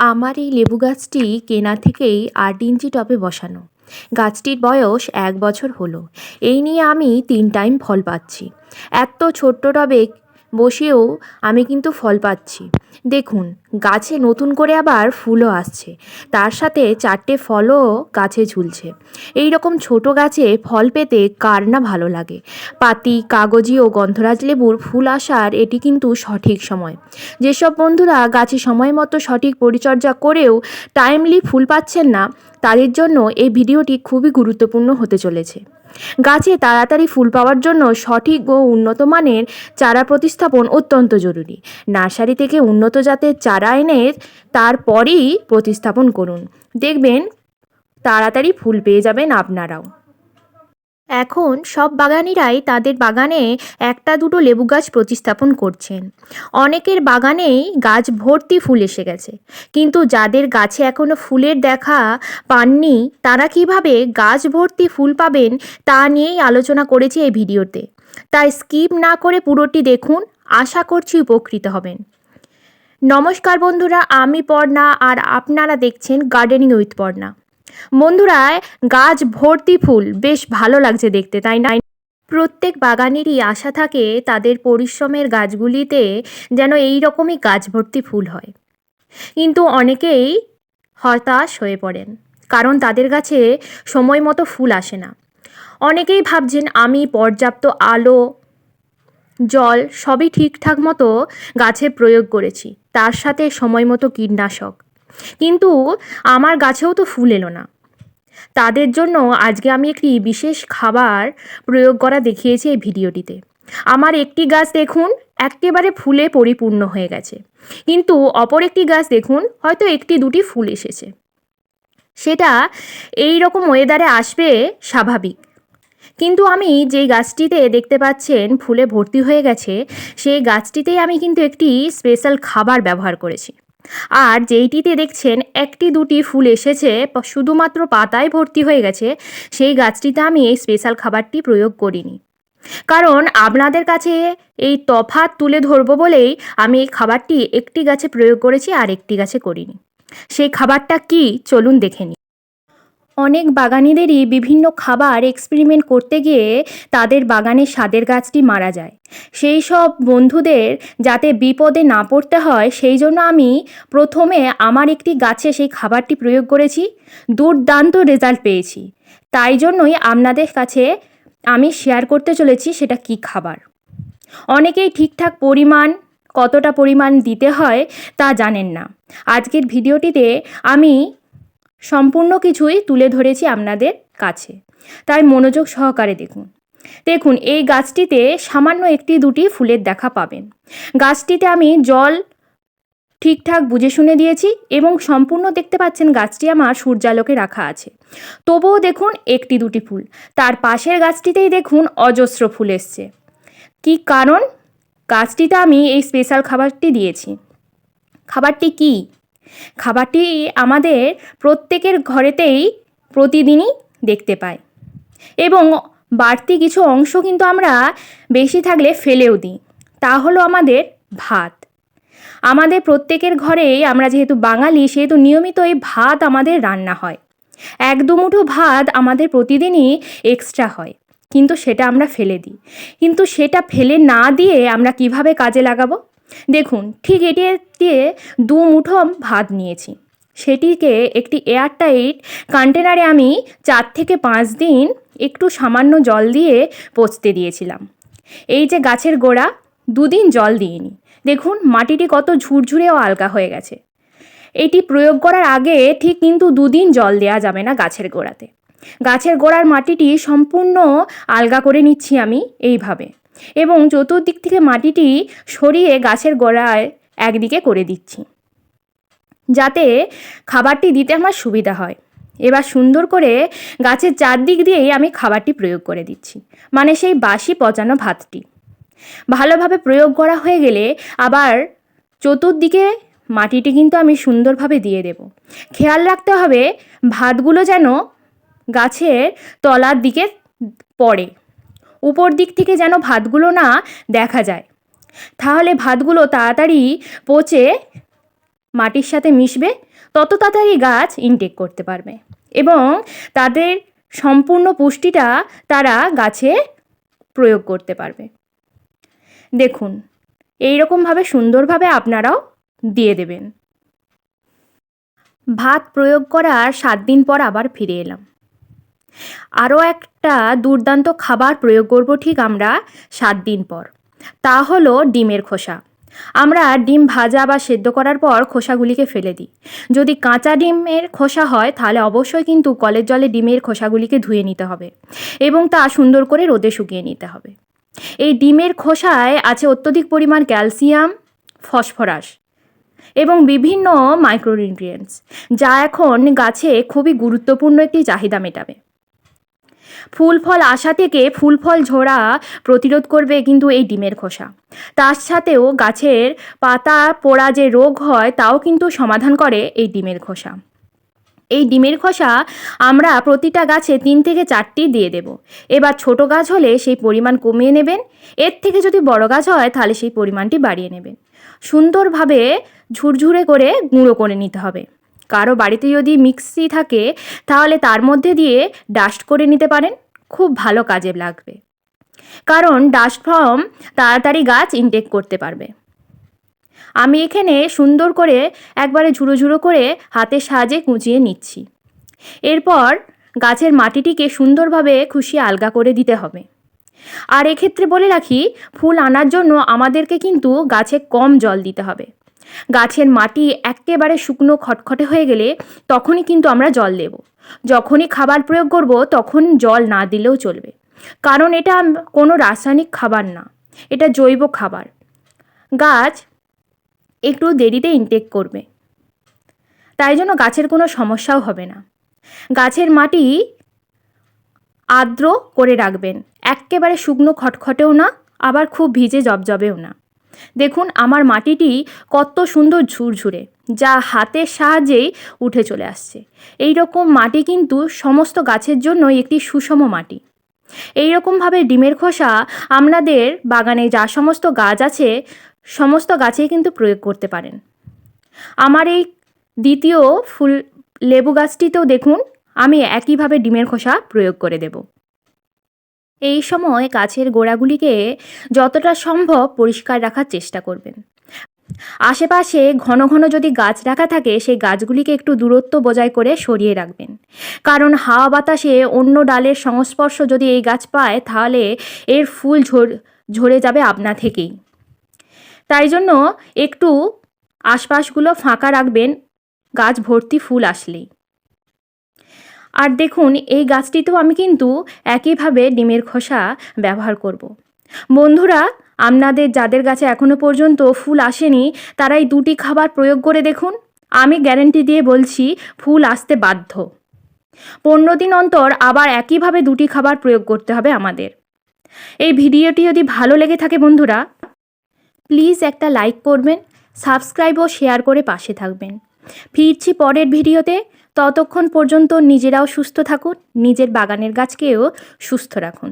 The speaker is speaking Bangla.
আমার এই লেবু গাছটি কেনা থেকেই আট ইঞ্চি টবে বসানো। গাছটির বয়স এক বছর হলো। এই নিয়ে আমি তিন টাইম ফল পাচ্ছি। এত ছোট্ট টবে বসিয়েও আমি কিন্তু ফল পাচ্ছি। দেখুন, গাছে নতুন করে আবার ফুলও আসছে। তার সাথে চারটে ফলও গাছে ঝুলছে। এই রকম ছোট গাছে ফল পেতে কার না ভালো লাগে? পাতি, কাগজি ও গন্ধরাজ লেবুর ফুল আসার এটি কিন্তু সঠিক সময়। যেসব বন্ধুরা গাছে সময় মতো সঠিক পরিচর্যা করেও টাইমলি ফুল পাচ্ছেন না তাদের জন্য এই ভিডিওটি খুবই গুরুত্বপূর্ণ হতে চলেছে। গাছে তাড়াতাড়ি ফুল পাওয়ার জন্য সঠিক ও উন্নত মানের চারা প্রতিস্থাপন অত্যন্ত জরুরি। নার্সারি থেকে উন্নত জাতের চারা এনে তারপরেই প্রতিস্থাপন করুন। দেখবেন তাড়াতাড়ি ফুল পেয়ে যাবেন আপনারাও। এখন সব বাগানিরাই তাদের বাগানে একটা দুটো লেবু গাছ প্রতিস্থাপন করছেন। অনেকের বাগানেই গাছ ভর্তি ফুল এসে গেছে। কিন্তু যাদের গাছে এখনও ফুলের দেখা পাননি, তারা কীভাবে গাছ ভর্তি ফুল পাবেন তা নিয়েই আলোচনা করেছি এই ভিডিওতে। তাই স্কিপ না করে পুরোটি দেখুন, আশা করছি উপকৃত হবেন। নমস্কার বন্ধুরা, আমি পর্ণা আর আপনারা দেখছেন গার্ডেনিং উইথ পর্ণা বন্ধুরা, গাছ ভর্তি ফুল, বেশ ভালো লাগছে দেখতে, তাই না? প্রত্যেক বাগানেরই আশা থাকে তাদের পরিশ্রমের গাছগুলিতে যেন এই রকমই গাছ ভর্তি ফুল হয়। কিন্তু অনেকেই হতাশ হয়ে পড়েন, কারণ তাদের কাছে সময় মতো ফুল আসে না। অনেকেই ভাবছেন, আমি পর্যাপ্ত আলো, জল সবই ঠিকঠাক মতো গাছে প্রয়োগ করেছি, তার সাথে সময় মতো কীটনাশক। কিন্তু আমার গাছেও তো ফুল এলো না। তাদের জন্য আজকে আমি একটি বিশেষ খাবার প্রয়োগ করা দেখিয়েছি এই ভিডিওটিতে। আমার একটি গাছ দেখুন, একেবারে ফুলে পরিপূর্ণ হয়ে গেছে। কিন্তু অপর একটি গাছ দেখুন, হয়তো একটি দুটি ফুল এসেছে। সেটা এই রকম ওয়েদারে আসবে স্বাভাবিক। কিন্তু আমি যেই গাছটিতে দেখতে পাচ্ছেন ফুলে ভর্তি হয়ে গেছে, সেই গাছটিতেই আমি কিন্তু একটি স্পেশাল খাবার ব্যবহার করেছি। আর যেইটিতে দেখছেন, একটি দুটি ফুল এসেছে, শুধুমাত্র পাতায় ভর্তি হয়ে গেছে, সেই গাছটিতে আমি এই স্পেশাল খাবারটি প্রয়োগ করিনি। কারণ আপনাদের কাছে এই তফাৎ তুলে ধরবো বলেই আমি এই খাবারটি একটি গাছে প্রয়োগ করেছি আর একটি গাছে করিনি। সেই খাবারটা কি? চলুন দেখে নিই। অনেক বাগানিদেরই বিভিন্ন খাবার এক্সপেরিমেন্ট করতে গিয়ে তাদের বাগানের স্বাদের গাছটি মারা যায়। সেই সব বন্ধুদের যাতে বিপদে না পড়তে হয়, সেই জন্য আমি প্রথমে আমার একটি গাছে সেই খাবারটি প্রয়োগ করেছি, দুর্দান্ত রেজাল্ট পেয়েছি। তাই জন্যই আপনাদের কাছে আমি শেয়ার করতে চলেছি সেটা কি খাবার। অনেকেই ঠিকঠাক পরিমাণ, কতটা পরিমাণ দিতে হয় তা জানেন না। আজকের ভিডিওটিতে আমি সম্পূর্ণ কিছুই তুলে ধরেছি আপনাদের কাছে। তাই মনোযোগ সহকারে দেখুন। দেখুন, এই গাছটিতে সামান্য একটি দুটি ফুলের দেখা পাবেন। গাছটিতে আমি জল ঠিকঠাক বুঝে শুনে দিয়েছি এবং সম্পূর্ণ দেখতে পাচ্ছেন গাছটি আমার সূর্যালোকে রাখা আছে। তবুও দেখুন একটি দুটি ফুল। তার পাশের গাছটিতেই দেখুন অজস্র ফুল এসছে। কি কারণ? গাছটিতে আমি এই স্পেশাল খাবারটি দিয়েছি। খাবারটি কী? খাবারটি আমাদের প্রত্যেকের ঘরেতেই প্রতিদিনই দেখতে পাই। এবং বাড়তি কিছু অংশ কিন্তু আমরা বেশি থাকলে ফেলেও দিই। তা হলো আমাদের ভাত। আমাদের প্রত্যেকের ঘরেই আমরা যেহেতু বাঙালি, সেহেতু নিয়মিতই ভাত আমাদের রান্না হয়। এক দুমুঠো ভাত আমাদের প্রতিদিনই এক্সট্রা হয়। কিন্তু সেটা আমরা ফেলে দিই। কিন্তু সেটা ফেলে না দিয়ে আমরা কীভাবে কাজে লাগাবো? দেখুন, ঠিক এটি দিয়ে দু মুঠো ভাত নিয়েছি। সেটিকে একটি এয়ারটাইট কন্টেনারে আমি চার থেকে পাঁচ দিন একটু সামান্য জল দিয়ে পচতে দিয়েছিলাম। এই যে গাছের গোড়া, দুদিন জল দিইনি। দেখুন, মাটিটি কত ঝুরঝুরে ও আলগা হয়ে গেছে। এটি প্রয়োগ করার আগে ঠিক কিন্তু দুদিন জল দেওয়া যাবে না গাছের গোড়াতে। গাছের গোড়ার মাটিটি সম্পূর্ণ আলগা করে নিচ্ছি আমি এইভাবে। এবং চতুর্দিক থেকে মাটিটি সরিয়ে গাছের গোড়ায় একদিকে করে দিচ্ছি। যাতে খাবারটি দিতে আমার সুবিধা হয়। এবার সুন্দর করে গাছের চারদিক দিয়েই আমি খাবারটি প্রয়োগ করে দিচ্ছি মানে সেই বাসি পচানো ভাতটি। ভালোভাবে প্রয়োগ করা হয়ে গেলে আবার চতুর্দিকে মাটিটি কিন্তু আমি সুন্দরভাবে দিয়ে দেব। খেয়াল রাখতে হবে, ভাতগুলো যেন গাছের তলার দিকে পড়ে। উপর দিক থেকে যেন ভাতগুলো না দেখা যায়। তাহলে ভাতগুলো তাড়াতাড়ি পচে মাটির সাথে মিশবে, তত তাড়াতাড়ি গাছ ইনটেক করতে পারবে এবং তাদের সম্পূর্ণ পুষ্টিটা তারা গাছে প্রয়োগ করতে পারবে। দেখুন এই রকমভাবে সুন্দরভাবে আপনারাও দিয়ে দেবেন। ভাত প্রয়োগ করার সাত দিন পর আবার ফিরে এলাম। আরও একটা দুর্দান্ত খাবার প্রয়োগ করব ঠিক আমরা সাত দিন পর। তা হলো ডিমের খোসা। আমরা ডিম ভাজা বা সেদ্ধ করার পর খোসাগুলিকে ফেলে দিই। যদি কাঁচা ডিমের খোসা হয়, তাহলে অবশ্যই কিন্তু কলের জলে ডিমের খোসাগুলিকে ধুয়ে নিতে হবে এবং তা সুন্দর করে রোদে শুকিয়ে নিতে হবে। এই ডিমের খোসায় আছে অত্যধিক পরিমাণ ক্যালসিয়াম, ফসফরাস এবং বিভিন্ন মাইক্রোনিউট্রিয়েন্টস, যা এখন গাছে খুবই গুরুত্বপূর্ণ একটি চাহিদা মেটাবে। ফুল ফল আসা থেকে ফুল ফল ঝরা প্রতিরোধ করবে কিন্তু এই ডিমের খোসা। তার সাথেও গাছের পাতা পোড়া যে রোগ হয়, তাও কিন্তু সমাধান করে এই ডিমের খোসা। এই ডিমের খোসা আমরা প্রতিটা গাছে তিন থেকে চারটি দিয়ে দেব। এবার ছোট গাছ হলে সেই পরিমাণ কমিয়ে নেবেন। এর থেকে যদি বড় গাছ হয়, তাহলে সেই পরিমাণটি বাড়িয়ে নেবেন। সুন্দরভাবে ঝুরঝুরে করে গুঁড়ো করে নিতে হবে। কারও বাড়িতে যদি মিক্সি থাকে, তাহলে তার মধ্যে দিয়ে ডাস্ট করে নিতে পারেন। খুব ভালো কাজে লাগবে। কারণ ডাস্ট ফর্ম তাড়াতাড়ি গাছ ইনটেক করতে পারবে। আমি এখানে সুন্দর করে একবারে ঝুড়ো ঝুড়ো করে হাতের সাহায্যে কুঁচিয়ে নিচ্ছি। এরপর গাছের মাটিটিকে সুন্দরভাবে খুশি আলগা করে দিতে হবে। আর এক্ষেত্রে বলে রাখি, ফুল আনার জন্য আমাদেরকে কিন্তু গাছে কম জল দিতে হবে। গাছের মাটি একেবারে শুকনো খটখটে হয়ে গেলে তখনই কিন্তু আমরা জল দেব। যখনই খাবার প্রয়োগ করব, তখন জল না দিলেও চলবে। কারণ এটা কোনো রাসায়নিক খাবার না, এটা জৈব খাবার। গাছ একটু দেরিতে ইনটেক করবে। তাই জন্য গাছের কোনো সমস্যাও হবে না। গাছের মাটি আর্দ্র করে রাখবেন। এক্কেবারে শুকনো খটখটেও না, আবার খুব ভিজে জবজবেও না। দেখুন আমার মাটিটি কত সুন্দর ঝুরঝুরে, যা হাতের সাহায্যেই উঠে চলে আসছে। এই রকম মাটি কিন্তু সমস্ত গাছের জন্য একটি সুষম মাটি। এই রকমভাবে ডিমের খোসা আপনাদের বাগানে যা সমস্ত গাছ আছে, সমস্ত গাছেই কিন্তু প্রয়োগ করতে পারেন। আমার এই দ্বিতীয় ফুল লেবু গাছটিতেও দেখুন, আমি একইভাবে ডিমের খোসা প্রয়োগ করে দেব। এই সময় গাছের গোড়াগুলিকে যতটা সম্ভব পরিষ্কার রাখার চেষ্টা করবেন। আশেপাশে ঘন ঘন যদি গাছ রাখা থাকে, সেই গাছগুলিকে একটু দূরত্ব বজায় করে সরিয়ে রাখবেন। কারণ হাওয়া বাতাসে অন্য ডালের সংস্পর্শ যদি এই গাছ পায়, তাহলে এর ফুল ঝর যাবে আপনা থেকেই। তাই জন্য একটু আশপাশগুলো ফাঁকা রাখবেন, গাছ ভর্তি ফুল আসলেই। আর দেখুন, এই গাছটিতেও আমি কিন্তু একইভাবে ডিমের খোসা ব্যবহার করব। বন্ধুরা, আপনাদের, যাদের গাছে এখনও পর্যন্ত ফুল আসেনি, তারা এই দুটি খাবার প্রয়োগ করে দেখুন। আমি গ্যারেন্টি দিয়ে বলছি, ফুল আসতে বাধ্য। পনেরো দিন অন্তর আবার একইভাবে দুটি খাবার প্রয়োগ করতে হবে আমাদের। এই ভিডিওটি যদি ভালো লেগে থাকে বন্ধুরা, প্লিজ একটা লাইক করবেন, সাবস্ক্রাইব ও শেয়ার করে পাশে থাকবেন। ফিরছি পরের ভিডিওতে। ততক্ষণ পর্যন্ত নিজেরাও সুস্থ থাকুন নিজের বাগানের গাছকেও সুস্থ রাখুন।